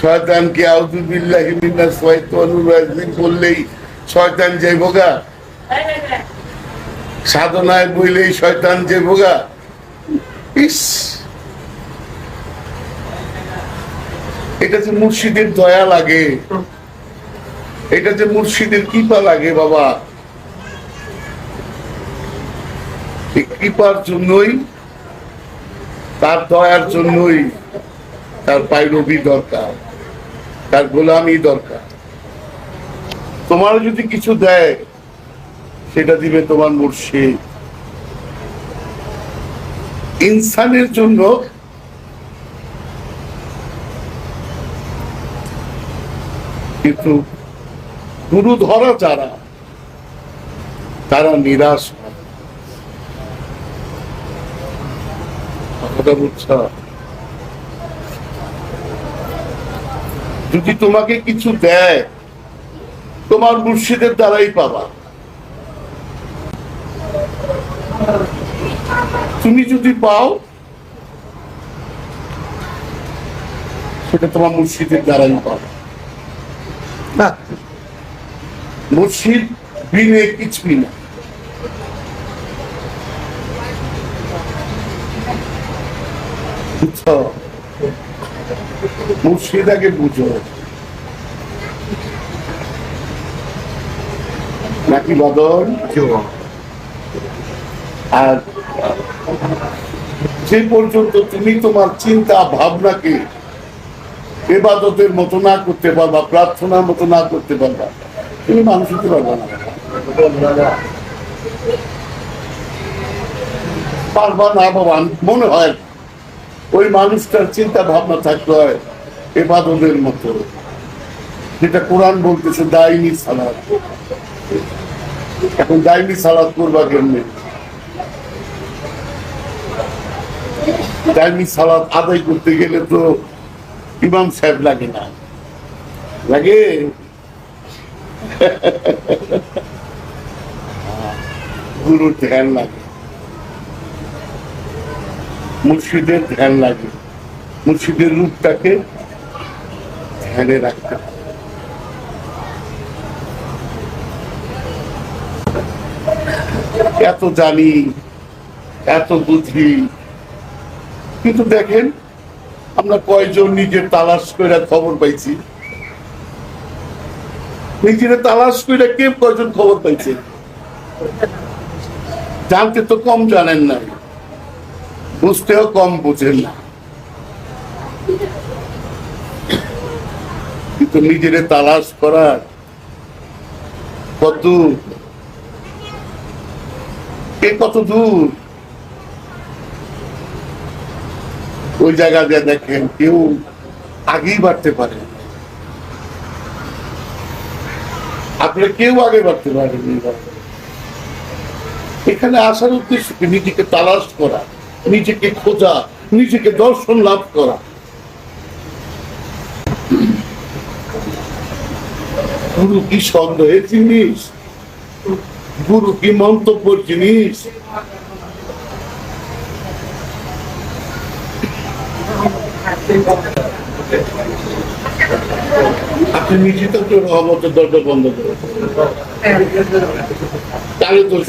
শয়তানকে আউযুবিল্লাহি মিনাশ শাইতানির রাজিম বললেই শয়তান যাইব গা সাধনায় বইলেই শয়তান যাইব গা ইস! এটা যে মুর্শিদের দয়া লাগে, এটা যে মুর্শিদের কৃপা লাগে বাবা। কৃপার জন্যই, তার দয়ার জন্যই তার পাইরবি দরকার। তার গোলামি দরকার। তোমার যদি কিছু দেয়, সেটা দিবে তোমার মুর্শিদ। ইনসানের জন্য কিন্তু গুরু ধরা যারা, তারা নিরাশ হয়। কথাটা বুঝছ? যদি তোমাকে কিছু দেয় তোমার মুর্শিদের দ্বারাই পাবা। তুমি যদি পাও সেটা তোমার মুর্শিদের দ্বারাই পাবা। না। মুর্শিদ বিনে কিছুই না। বুঝছ? মুর্শিদ আগে বুঝো নাকি বদল? আর যে পর্যন্ত তুমি তোমার চিন্তা ভাবনাকে এবাদতের মতো না করতে পারবা, প্রার্থনার মতো না করতে পারবা, তুমি মানুষ হতে পারবা না। পারবা না বাবা মনে হয় ওই মানুষটার চিন্তা ভাবনা থাকতে হয় এবাদতের মতো। যেটা কোরআন বলতেছে, দাইনি সালাদ এখন দাইনি সালাদ করবা কেমনে? দাইনি সালাদ আদায় করতে গেলে তো ইমাম সাহেব লাগে না। লাগে? গুরুর ধ্যান লাগে। মুর্শিদের ধ্যান লাগে। মুর্শিদের রূপটাকে ধ্যানে রাখতে এত জানি, এত বুঝি, কিন্তু দেখেন, আমরা কয়জন নিজের তালাশ করে খবর পাইছি? নিজের তালাশ করে কে কয়জন খবর পাইছে? জানতে তো কম জানেন না বুঝতেও কম বুঝেন না। কিন্তু নিজের তালাশ করার কত কে কত দূর? ওই জায়গা দিয়ে দেখেন কেউ আগেই বাড়তে পারে আপনি কেউ আগে বাড়তে পারেন। এখানে আসার উদ্দেশ্য নিজেকে তালাশ করা। নিজেকে খোঁজা, নিজেকে দর্শন লাভ করা। গুরু কি সন্দেহের জিনিস? গুরু কি মন্তব্যের জিনিস? আপনি নিজে তো একটু রহমতের দরজা বন্ধ করে তাহলে দোষ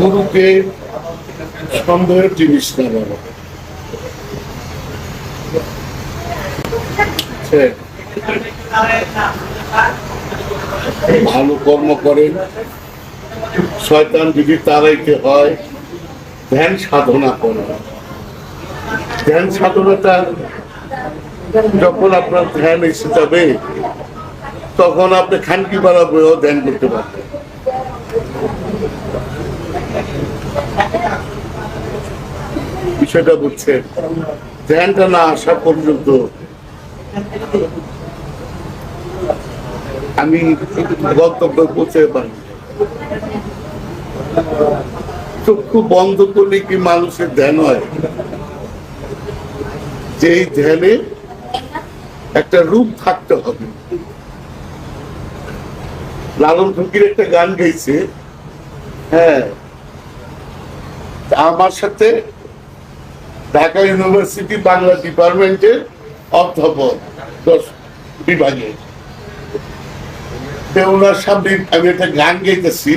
গুরুকে সন্দেহের জিনিস না ভালো কর্ম করেন, শয়তান যদি তারাইতে হয়, ধ্যান সাধনা করেন। ধ্যান সাধনাটা যখন আপনার ধ্যান এসে যাবে তখন আপনি খানকি পাড়া বইও ধ্যান করতে পারবেন বিষয়টা বুঝছেন ধ্যানটা না আসা পর্যন্ত আমি গন্তব্য পৌঁছে পারি চক্ষু বন্ধ করলে কি মানুষের ধ্যান হয়? যে এই ধ্যানে একটা রূপ থাকতে হবে। লালন ফকির একটা গান গাইছে। হ্যাঁ। আমার সাথে ঢাকা ইউনিভার্সিটি বাংলা ডিপার্টমেন্টের অধ্যাপক দশ বিভাগে ওনার সামনে আমি একটা গান গাইতেছি।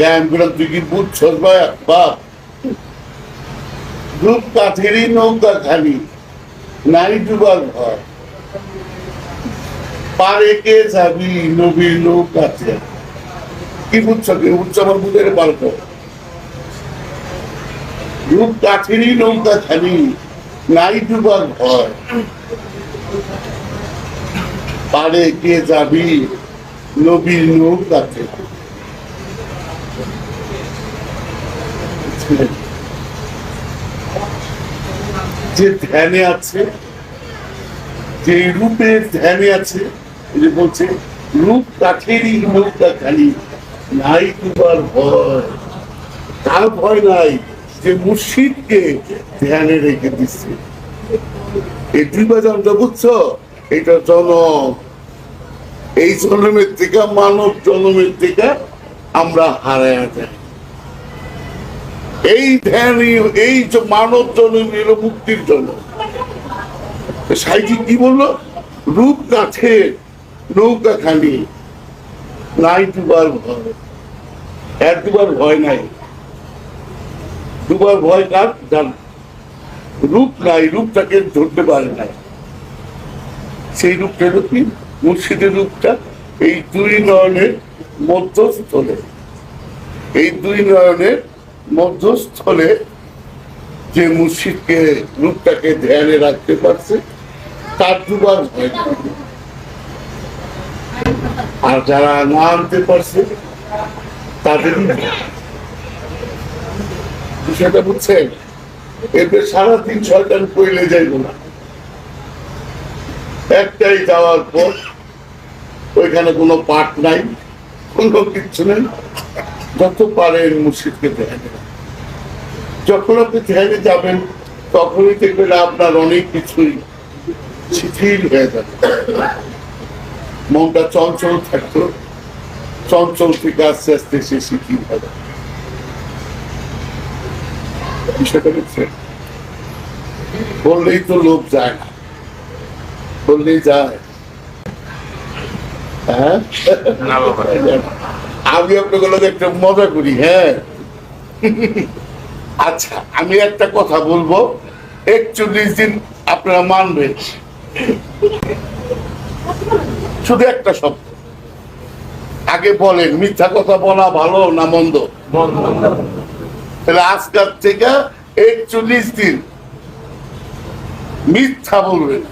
গান গুলাম তুই কি বুঝছস বা বাপ কাঠেরই নৌকা খালি নাই ডুবার ঘর। যাবি নবীর নৌকাতে কি কি আমার বুঝে পারত রূপ নৌকা নাই ডুবার পারে কে যাবি নবীর নৌকাতে যে ধ্যানে আছে, যে রূপের ধ্যানে আছে বলছে, রূপ কাঠেরই খালি নাই তোমার ভয়। তার ভয় নাই যে মুর্শিদকে ধ্যানে রেখে দিচ্ছে। এই বুঝছ এটা এই জন্মের থেকে, মানব জন্মের থেকে আমরা হারায় যাই। এই ধ্যানই এই মানব জন্ম, এলো মুক্তির জন্য সাইজি কি বলল? রূপ কাছে নৌকা খালি। নাই দুবার ভয়। এক দুবার ভয় নাই। দুবার ভয় কার? রূপ নাই, রূপটাকে ধরতে পারে নাই। সেই রূপটা হলো কি? মুর্শিদের রূপটা। এই দুই নয়নের মধ্যস্থলে। এই দুই নয়নের মধ্যস্থলে যে মুর্শিদকে রূপটাকে ধ্যানে রাখতে পারছে, তার দুবার ভয় না আর যারা না আনতে পারছে তাদের বিষয়টা বুঝছেন এরপর সারাদিন শয়তান কইলে যাইব না। একটাই যাওয়ার পর ওইখানে কোনো পাঠ নাই, কোনো কিচ্ছু নেই। যত পারেন মুর্শিদকে ধ্যানে যখন আপনি ধ্যানে যাবেন, তখনই দেখবেন আপনার অনেক কিছুই শিথিল হয়ে যাবে। মনটা চঞ্চল থাকতো চঞ্চল থেকে আস্তে আস্তে সে বিষয়টা বুঝছেন বললেই তো লোভ যায় না। বললেই যায়। হ্যাঁ? আমি আপনাগুলো একটা মজা করি হ্যাঁ। আচ্ছা আমি একটা কথা বলব। একচল্লিশ দিন আপনারা মানবেন। শুধু একটা শব্দ। আগে বলেন, মিথ্যা কথা বলা ভালো না মন্দ? তাহলে আজকাল থেকে একচল্লিশ দিন মিথ্যা বলবেন।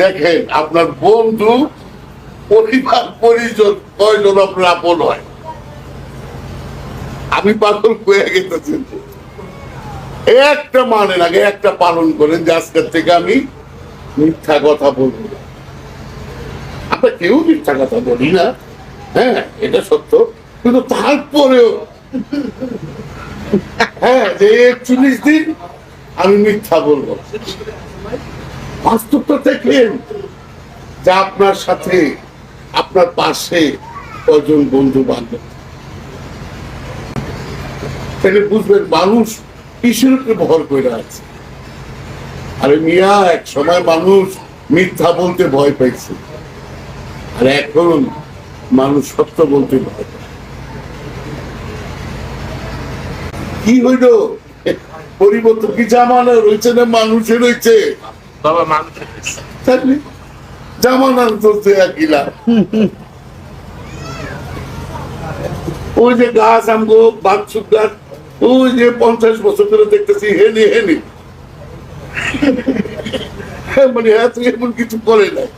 দেখেন, আপনার বন্ধু, পরিবার, পরিজন, কয়জন আপনার আপন হয়? আমি পাগল কয়ে গেতেছেন একটা মানেন আগে একটা পালন করেন যে আজকের থেকে আমি মিথ্যা কথা বলব। আমরা কেউ মিথ্যা কথা বলি না। হ্যাঁ এটা সত্য। কিন্তু তারপরেও হ্যাঁ যে একচল্লিশ দিন আমি মিথ্যা বলব। বাস্তবটা দেখলেন যে আপনার সাথে আপনার পাশে কজন বন্ধু বান্ধব। তাহলে বুঝবেন, মানুষ কিসের উপরে ভর করে আছে? আরে মিয়া, এক সময় মানুষ মিথ্যা বলতে ভয় পাইছে আর এখন মানুষ সত্য বলতে ভয় কি হইল? পরিবর্তন কি জামানা রয়েছে না মানুষের রয়েছে? বাবা জামানার চলছে একইলা ওই যে গাছ আমগো বাচ্চুক গাছ ওই যে পঞ্চাশ বছর ধরে দেখতেছি হেনি হেনি। মানে এত এমন কিছু করে নাই।